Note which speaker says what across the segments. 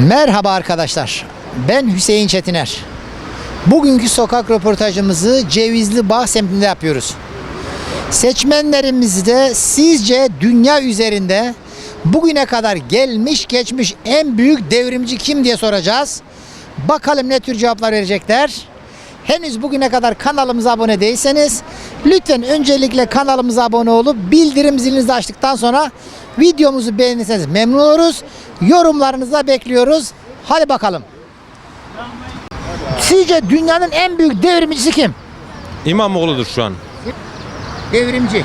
Speaker 1: Merhaba arkadaşlar. Ben Hüseyin Çetiner. Bugünkü sokak röportajımızı Cevizli Bağ semtinde yapıyoruz. Seçmenlerimizde sizce dünya üzerinde bugüne kadar gelmiş geçmiş en büyük devrimci kim diye soracağız. Bakalım ne tür cevaplar verecekler. Henüz bugüne kadar kanalımıza abone değilseniz lütfen öncelikle kanalımıza abone olup bildirim zilinizi açtıktan sonra videomuzu beğenirseniz memnun oluruz. Yorumlarınızı da bekliyoruz. Hadi bakalım. Sizce dünyanın en büyük devrimcisi kim?
Speaker 2: İmamoğlu'dur şu an.
Speaker 1: Devrimci.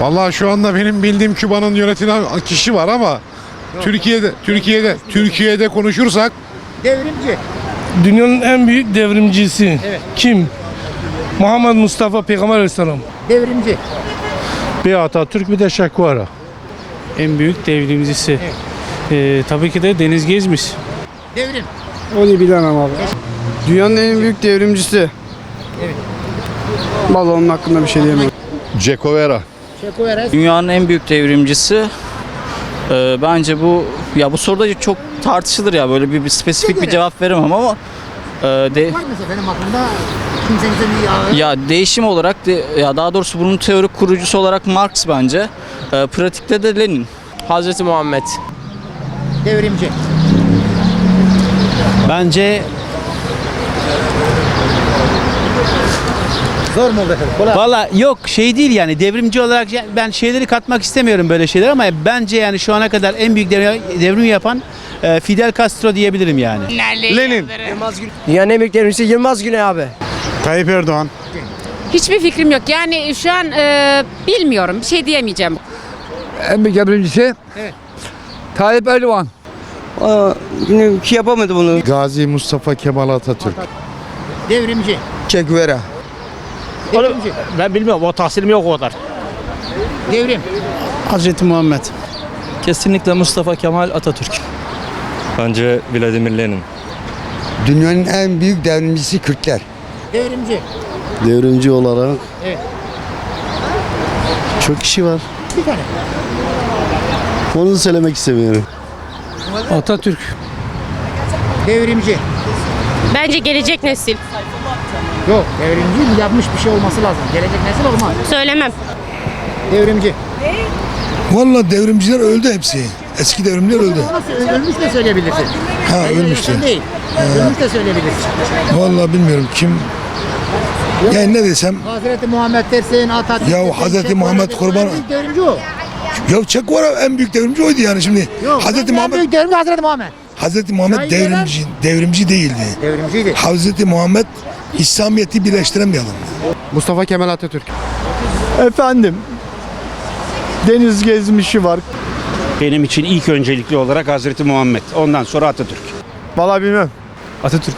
Speaker 3: Vallahi şu anda benim bildiğim Küba'nın yönetilen kişi var ama Türkiye'de Türkiye'de Türkiye'de konuşursak
Speaker 1: Devrimci.
Speaker 4: Dünyanın en büyük devrimcisi.
Speaker 1: Evet.
Speaker 4: Kim? Muhammed Mustafa Peygamber Aleyhisselam.
Speaker 1: Devrimci.
Speaker 4: Bir Atatürk bir de Che Guevara.
Speaker 5: En büyük devrimcisi. Ee, tabii ki de Deniz Gezmiş.
Speaker 1: Devrim.
Speaker 6: Onu bilemem abi. Dünyanın en büyük devrimcisi.
Speaker 1: Evet.
Speaker 6: Vallahi onun hakkında bir şey diyemem.
Speaker 3: Cecovera.
Speaker 1: Çekoveres.
Speaker 7: Dünyanın en büyük devrimcisi e, bence bu ya bu soruda çok tartışılır ya böyle bir, bir spesifik bir cevap veremem ama e, de,
Speaker 1: Var mesela benim aklımda kimsenin bir
Speaker 7: ya değişim olarak de, ya daha doğrusu bunun teorik kurucusu olarak Marx bence. E, pratikte de Lenin.
Speaker 2: Hazreti Muhammed.
Speaker 1: devrimci.
Speaker 8: Bence
Speaker 1: Zor mu oldu efendim? Kolay.
Speaker 8: valla yok şey değil yani devrimci olarak ben şeyleri katmak istemiyorum böyle şeyler ama bence yani şu ana kadar en büyük devrim, devrim yapan e, Fidel Castro diyebilirim yani.
Speaker 3: Lenin.
Speaker 6: Dünyanın en büyük devrimcisi Yılmaz Güney abi.
Speaker 3: Tayyip Erdoğan.
Speaker 9: Hiçbir fikrim yok. Yani şu an e, bilmiyorum. Bir şey diyemeyeceğim.
Speaker 6: En büyük devrimcisi?
Speaker 1: Evet.
Speaker 6: Tayyip Erdoğan. Aa, yine ki yapamadı bunu.
Speaker 3: Gazi Mustafa Kemal Atatürk.
Speaker 1: Devrimci.
Speaker 6: Che Guevara.
Speaker 1: Devrimci.
Speaker 5: Ben bilmiyorum o tahsilim yok o kadar.
Speaker 1: Devrim.
Speaker 8: Hazreti Muhammed.
Speaker 7: Kesinlikle Mustafa Kemal Atatürk.
Speaker 2: Bence Vladimir Lenin.
Speaker 10: Dünyanın en büyük devrimcisi Kürtler.
Speaker 1: Devrimci.
Speaker 10: Devrimci olarak
Speaker 1: Evet.
Speaker 10: çok kişi var.
Speaker 1: Bir tane.
Speaker 10: Onu söylemek istemiyorum.
Speaker 4: Atatürk.
Speaker 1: Devrimci.
Speaker 9: Bence gelecek nesil.
Speaker 1: Yok devrimci yapmış bir şey olması lazım. Gelecek nesil olmaz.
Speaker 9: Söylemem.
Speaker 1: Devrimci.
Speaker 3: Vallahi devrimciler öldü hepsi. Eski devrimciler öldü.
Speaker 1: Ölmüş de söyleyebilirsin.
Speaker 3: Ha
Speaker 1: Devrimci
Speaker 3: ölmüştü.
Speaker 1: değil. Ölmüş de söyleyebilirsin.
Speaker 3: Vallahi bilmiyorum kim. Yani ne desem
Speaker 1: Hazreti Muhammed dersin, Atatürk
Speaker 3: Ya Hazreti Muhammed kurban-
Speaker 1: En büyük devrimci o.
Speaker 3: ya Che Guevara en büyük devrimci oydu yani şimdi.
Speaker 1: Yok,
Speaker 3: Hazreti
Speaker 1: en
Speaker 3: Muhammed
Speaker 1: büyük devrimci Hazreti Muhammed.
Speaker 3: Hazreti Muhammed
Speaker 1: dönem-
Speaker 3: devrimci devrimci değildi.
Speaker 1: Devrimciydi.
Speaker 3: Hazreti Muhammed İslamiyet'i birleştiremeyelim.
Speaker 6: Mustafa Kemal Atatürk.
Speaker 10: Efendim. Deniz gezmişi var.
Speaker 8: Benim için ilk öncelikli olarak Hazreti Muhammed. Ondan sonra Atatürk.
Speaker 10: Vallahi bilmem.
Speaker 4: Atatürk.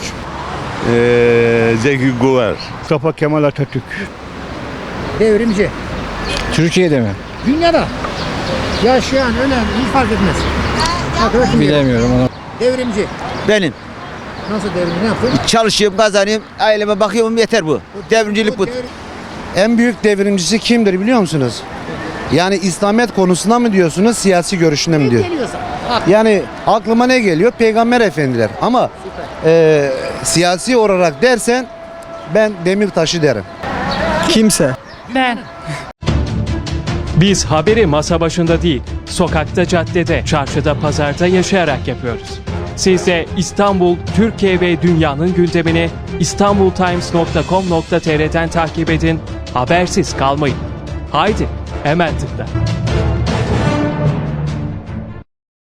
Speaker 3: Zeki Guver.
Speaker 4: Mustafa Kemal Atatürk.
Speaker 1: Devrimci.
Speaker 4: Türkiye'de mi?
Speaker 1: Dünyada. Yaşayan, ölen hiç fark etmez. Arkadaşım
Speaker 4: Bilemiyorum onu.
Speaker 1: Devrimci.
Speaker 10: Benim.
Speaker 1: Nasıl devrimci ne yaptın?
Speaker 10: Çalışıyorum, kazanıyorum, aileme bakıyorum yeter bu. Devrimcilik bu.
Speaker 6: En büyük devrimcisi kimdir biliyor musunuz? Yani İslamiyet konusunda mı diyorsunuz, siyasi görüşünde mi diyor?
Speaker 1: Geliyorsa.
Speaker 6: Yani aklıma ne geliyor? Peygamber efendiler. Ama e, siyasi olarak dersen ben Demirtaş'ı derim.
Speaker 10: Kimse.
Speaker 9: Ben.
Speaker 11: Biz haberi masa başında değil, sokakta, caddede, çarşıda, pazarda yaşayarak yapıyoruz. Siz de İstanbul, Türkiye ve dünyanın gündemini istanbultimes.com.tr'den takip edin, habersiz kalmayın. Haydi, hemen tıkla.